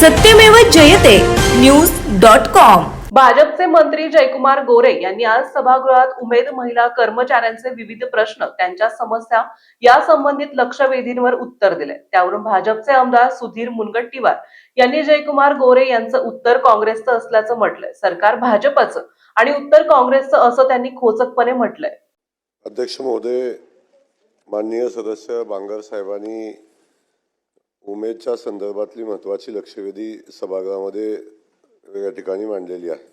Satyamev Jayate. News dot com. भाजपचे मंत्री जयकुमार गोरे यांनी आज सभागृहात उमेद महिला कर्मचाऱ्यांचे विविध प्रश्न त्यांच्या समस्या या संबंधित लक्षवेधींवर उत्तर दिले. त्यावरून भाजपचे आमदार सुधीर मुनगट्टीवार यांनी जयकुमार गोरे यांचं उत्तर काँग्रेसचं असल्याचं म्हटलंय. सरकार भाजपचं आणि उत्तर काँग्रेसचं असं त्यांनी खोचकपणे म्हटलंय. अध्यक्ष महोदय माननीय सदस्य बांगर साहेबांनी उमेदच्या संदर्भातली महत्त्वाची लक्षवेधी सभागृहामध्ये या ठिकाणी मांडलेली आहे.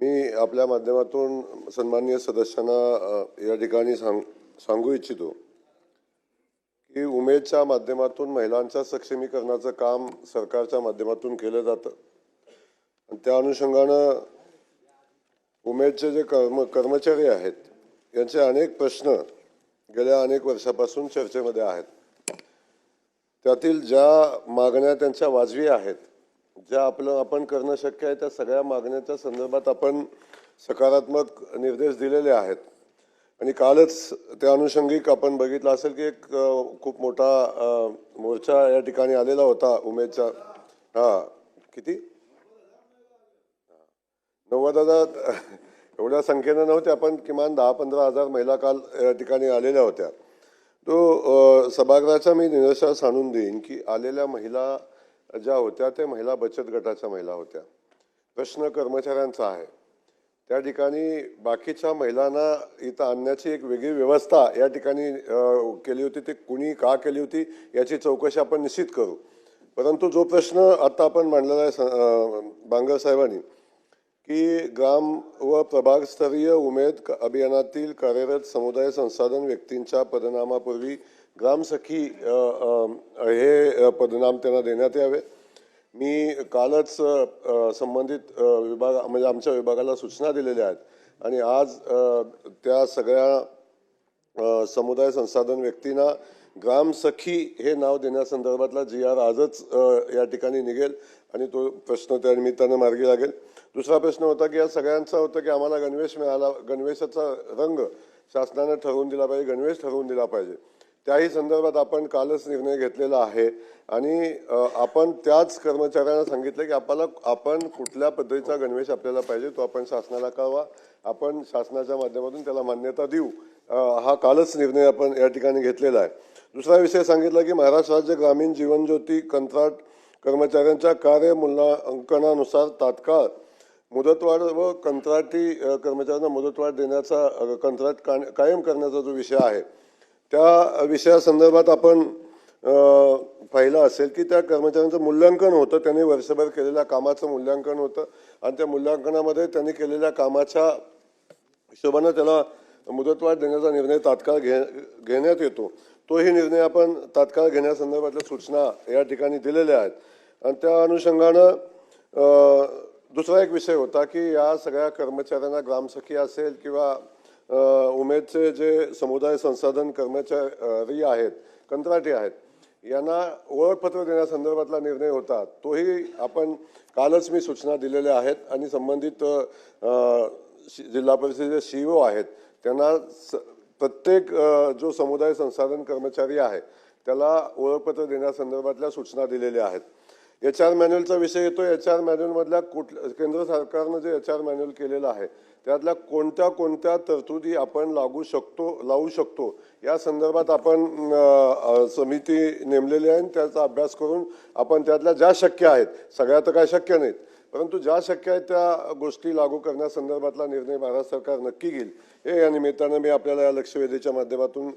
मी आपल्या माध्यमातून सन्माननीय सदस्यांना या ठिकाणी सांग सांगू इच्छितो की उमेदच्या माध्यमातून महिलांच्या सक्षमीकरणाचं काम सरकारच्या माध्यमातून केलं जातं. आणि त्या अनुषंगानं उमेदचे जे कर्म कर्मचारी आहेत यांचे अनेक प्रश्न गेल्या अनेक वर्षापासून चर्चेमध्ये आहेत. त्यातील ज्या मागण्या त्यांच्या वाजवी आहेत ज्या आपलं आपण करणं शक्य आहे त्या सगळ्या मागण्याच्या संदर्भात आपण सकारात्मक निर्देश दिलेले आहेत. आणि कालच त्या अनुषंगिक आपण बघितलं असेल की एक खूप मोठा मोर्चा या ठिकाणी आलेला होता उमेदचा. हां किती? नव्वद हजार एवढ्या संख्येनं नव्हत्या पण किमान दहा पंधरा हजार महिला काल या ठिकाणी आलेल्या होत्या. तो सभागृहाचा मी निदर्शनास आणून देईन की आलेल्या महिला ज्या होत्या त्या महिला बचत गटाच्या महिला होत्या. प्रश्न कर्मचाऱ्यांचा आहे. त्या ठिकाणी बाकीच्या महिलांना इथं आणण्याची एक वेगळी व्यवस्था या ठिकाणी केली होती. ते कुणी का केली होती याची चौकशी आपण निश्चित करू. परंतु जो प्रश्न आता आपण मांडलेला आहे स- बांगर साहेबांनी की ग्राम व प्रभागस्तरीय उमेद अभियानातील कार्यरत समुदाय संसाधन व्यक्तींच्या पदनामापूर्वी ग्रामसखी हे पदनाम त्यांना देण्यात यावे. मी कालच संबंधित विभाग म्हणजे आमच्या विभागाला सूचना दिलेल्या आहेत. आणि आज त्या सगळ्या समुदाय संसाधन व्यक्तींना ग्रामसखी हे नाव देण्यासंदर्भातला जी आर आजच या ठिकाणी निघेल. आणि तो प्रश्न त्या निमित्तानं मार्गी लागेल. दुसरा प्रश्न होता की या सगळ्यांचा होता की आम्हाला गणवेश मिळाला गणवेशाचा रंग शासनानं ठरवून दिला पाहिजे गणवेश ठरवून दिला पाहिजे. त्याही संदर्भात आपण कालच निर्णय घेतलेला आहे आणि आपण त्याच कर्मचाऱ्यांना सांगितलं की आपल्याला आपण कुठल्या पद्धतीचा गणवेश आपल्याला पाहिजे तो आपण शासनाला कळवा आपण शासनाच्या माध्यमातून त्याला मान्यता देऊ हा कालच निर्णय आपण या ठिकाणी घेतलेला आहे. दुसरा विषय सांगितला की महाराष्ट्र राज्य ग्रामीण जीवन ज्योती कंत्राट कर्मचाऱ्यांच्या कार्य मूल्यांकनानुसार तात्काळ मुदतवाढ व कंत्राटी कर्मचाऱ्यांना मुदतवाढ देण्याचा कंत्राट का- कायम करण्याचा जो विषय आहे त्या विषयासंदर्भात आपण पाहिलं असेल की त्या कर्मचाऱ्यांचं मूल्यांकन होतं. त्यांनी वर्षभर केलेल्या कामाचं मूल्यांकन होतं आणि त्या मूल्यांकनामध्ये त्यांनी केलेल्या कामाच्या हिशोबानं त्याला मुदतवाढ देण्याचा निर्णय तात्काळ घे घेण्यात येतो. तोही निर्णय आपण तात्काळ घेण्यासंदर्भातल्या सूचना या ठिकाणी दिलेल्या आहेत. आणि त्या अनुषंगानं दुसरा एक विषय होता की या सगळ्या कर्मचाऱ्यांना ग्रामसखी असेल किंवा उमेदचे जे समुदाय संसाधन कर्मचारी आहेत कंत्राटी आहेत यांना ओळखपत्र देण्यासंदर्भातला निर्णय होता. तोही आपण कालच मी सूचना दिलेल्या आहेत आणि संबंधित शि- जिल्हा परिषदेचे ओ आहेत त्यांना स- प्रत्येक जो समुदाय संसाधन कर्मचारी आहे त्याला ओळखपत्र देण्यासंदर्भातल्या सूचना दिलेल्या आहेत. एच आर मॅन्युअलचा विषय येतो. एच आर मॅन्युअलमधल्या कुठ केंद्र सरकारनं जे एच आर मॅन्युअल केलेलं आहे त्यातल्या कोणत्या कोणत्या तरतुदी आपण लागू शकतो लावू शकतो या संदर्भात आपण समिती नेमलेली आहे आणि त्याचा अभ्यास करून आपण त्यातल्या ज्या शक्य आहेत सगळ्या तर काय शक्य नाहीत परंतु ज्या शक्य आहेत त्या गोष्टी लागू करण्यासंदर्भातला निर्णय भारत सरकार नक्की घेईल हे या निमित्तानं मी आपल्याला या लक्षवेधीच्या माध्यमातून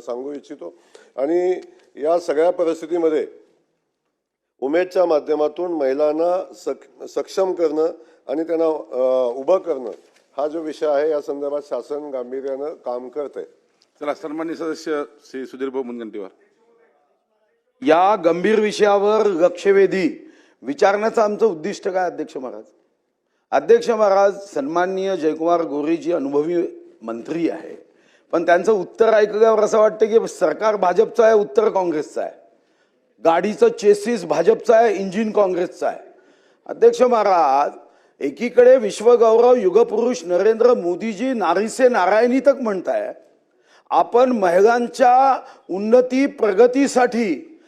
सांगू इच्छितो. आणि या सगळ्या परिस्थितीमध्ये उमेदच्या माध्यमातून महिलांना सक सक्षम करणं आणि त्यांना उभं करणं हा जो विषय आहे या संदर्भात शासन गांभीर्यानं काम करत आहे चला सन्मान्य सदस्य श्री सुधीर भाऊ मुनगंटीवार. या गंभीर विषयावर लक्षवेधी विचारण्याचं आमचं उद्दिष्ट काय अध्यक्ष महाराज? अध्यक्ष महाराज सन्माननीय जयकुमार गोरेजी अनुभवी मंत्री आहे. पण त्यांचं उत्तर ऐकल्यावर असं वाटतं की सरकार भाजपचं आहे उत्तर काँग्रेसचं आहे. गाडीचं चेसिस भाजपचं आहे इंजिन काँग्रेसचं आहे. अध्यक्ष महाराज एकीकडे विश्वगौरव युगपुरुष नरेंद्र मोदीजी नारीसे नारायणी तक म्हणताय आपण महिलांच्या उन्नती प्रगतीसाठी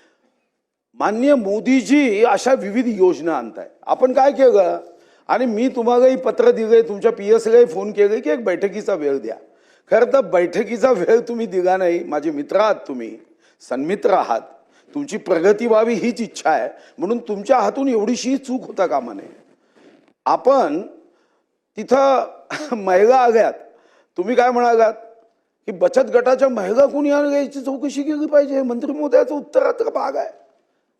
मान्य मोदीजी अशा विविध योजना आणताय. आपण काय केलं? आणि मी तुम्हालाही पत्र दिलंय तुमच्या पी एसलाही फोन केले की एक बैठकीचा वेळ द्या. खरं तर बैठकीचा वेळ तुम्ही दिला नाही. माझे मित्र आहात तुम्ही सन्मित्र आहात. तुमची प्रगती व्हावी हीच इच्छा आहे. म्हणून तुमच्या हातून एवढीशी चूक होता कामा नये. आपण तिथं महिला आल्यात तुम्ही काय म्हणालात? की बचत गटाच्या महिला कुणी याची चौकशी केली पाहिजे? मंत्री महोदयाचं उत्तरात्र भाग आहे.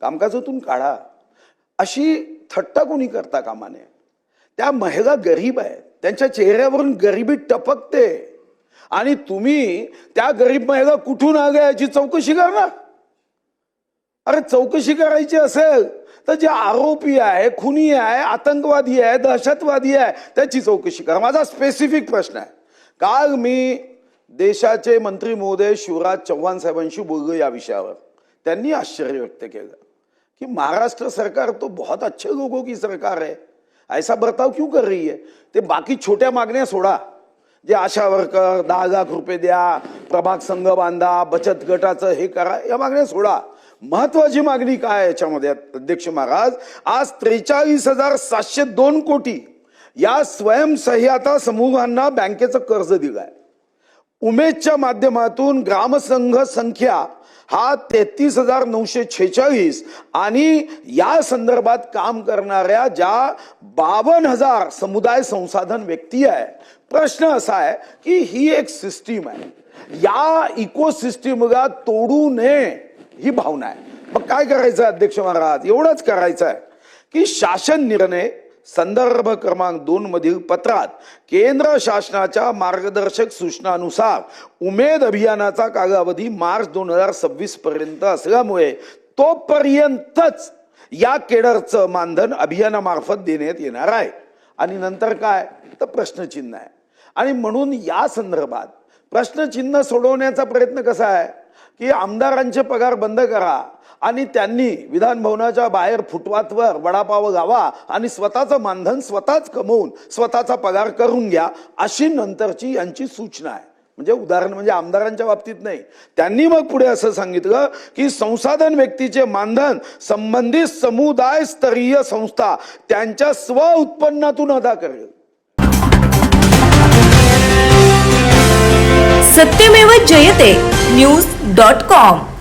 कामकाजातून काढा. अशी थट्टा कोणी करता कामा नये. त्या महिला गरीब आहेत. त्यांच्या चेहऱ्यावरून गरिबी टपकते. आणि तुम्ही त्या गरीब महिला कुठून आल्या याची चौकशी करणार? अरे चौकशी करायची असेल तर जे आरोपी आहे खुनी आहे आतंकवादी आहे दहशतवादी आहे त्याची चौकशी करा. माझा स्पेसिफिक प्रश्न आहे. काल मी देशाचे मंत्री महोदय शिवराज चव्हाण साहेबांशी बोललो या विषयावर. त्यांनी आश्चर्य व्यक्त केलं कि महाराष्ट्र सरकार तो बहुत अच्छे लोगों की सरकार है ऐसा बर्ताव क्यों कर रही है? ते बाकी छोट्या मागण्या सोडा. जे आशा वर्कर दहा लाख रुपये द्या प्रभाग संघ बांधा बचत गटाचं हे करा या मागण्या सोडा. महत्वाची मागणी काय याच्यामध्ये? अध्यक्ष महाराज आज त्रेचाळीस हजार सातशे दोन कोटी या स्वयंसहाय्यता समूहांना बँकेचं कर्ज दिलंय. उमेदच्या माध्यमातून ग्रामसंघ संख्या हा तेहतीस हजार नऊशे छेचाळीस आणि या संदर्भात काम करणाऱ्या ज्या बावन्न हजार समुदाय संसाधन व्यक्ती आहे प्रश्न असा आहे की ही एक सिस्टीम आहे. या इको सिस्टीमला तोडू नये. ही भावना आहे. मग काय करायचं आहे, अध्यक्ष महाराज? एवढंच करायचं आहे की शासन निर्णय संदर्भ क्रमांक दोन मधील पत्रात केंद्र शासनाच्या मार्गदर्शक सूचनानुसार उमेद अभियानाचा कालावधी मार्च दोन हजार सव्वीस पर्यंत असल्यामुळे तोपर्यंतच या केडरचं मानधन अभियानामार्फत देण्यात येणार आहे. आणि नंतर काय? तर प्रश्नचिन्ह आहे. आणि म्हणून या संदर्भात प्रश्नचिन्ह सोडवण्याचा प्रयत्न कसा आहे? की आमदारांचे पगार बंद करा आणि त्यांनी विधान भवनाच्या बाहेर फुटवातवर वडापाव गावा आणि स्वतःचं मानधन स्वतःच कमवून स्वतःचा पगार करून घ्या अशी नंतरची यांची सूचना आहे. म्हणजे उदाहरण म्हणजे आमदारांच्या बाबतीत नाही. त्यांनी मग पुढे असं सांगितलं की संसाधन व्यक्तीचे मानधन संबंधित समुदाय स्तरीय संस्था त्यांच्या स्व उत्पन्नातून अदा करेल. Satyamev Jayate. News dot com